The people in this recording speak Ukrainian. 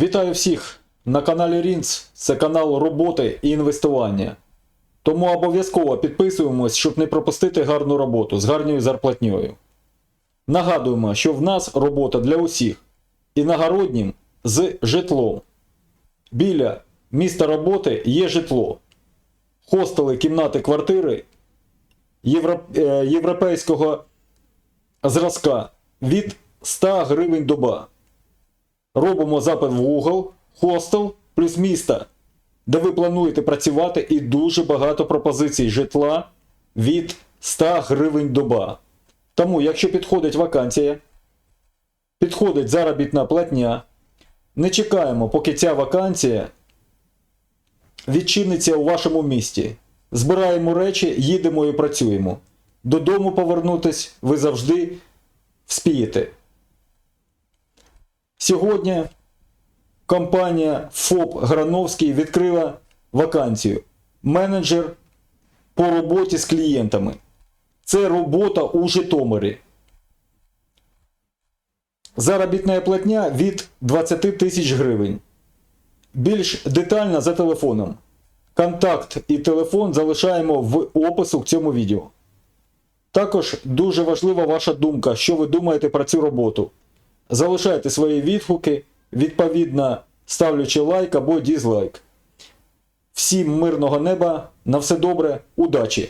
Вітаю всіх на каналі Рінц. Це канал роботи і інвестування. Тому обов'язково підписуємось, щоб не пропустити гарну роботу з гарною зарплатньою. Нагадуємо, що в нас робота для усіх іногороднім з житлом. Біля міста роботи є житло, хостели, кімнати, квартири е, європейського зразка від 100 гривень доба. Робимо запит в Google, хостел плюс місто, де ви плануєте працювати, і дуже багато пропозицій житла від 100 гривень доба. Тому, якщо підходить вакансія, підходить заробітна платня, не чекаємо, поки ця вакансія відчиниться у вашому місті. Збираємо речі, їдемо і працюємо. Додому повернутись ви завжди вспієте. Сьогодні компанія ФОП Грановський відкрила вакансію менеджер по роботі з клієнтами. Це робота у Житомирі. Заробітна платня від 20 тисяч гривень. Більш детально за телефоном. Контакт і телефон залишаємо в опису к цьому відео. Також дуже важлива ваша думка, що ви думаєте про цю роботу. Залишайте свої відгуки, відповідно ставлячи лайк або дізлайк. Всім мирного неба, на все добре, удачі!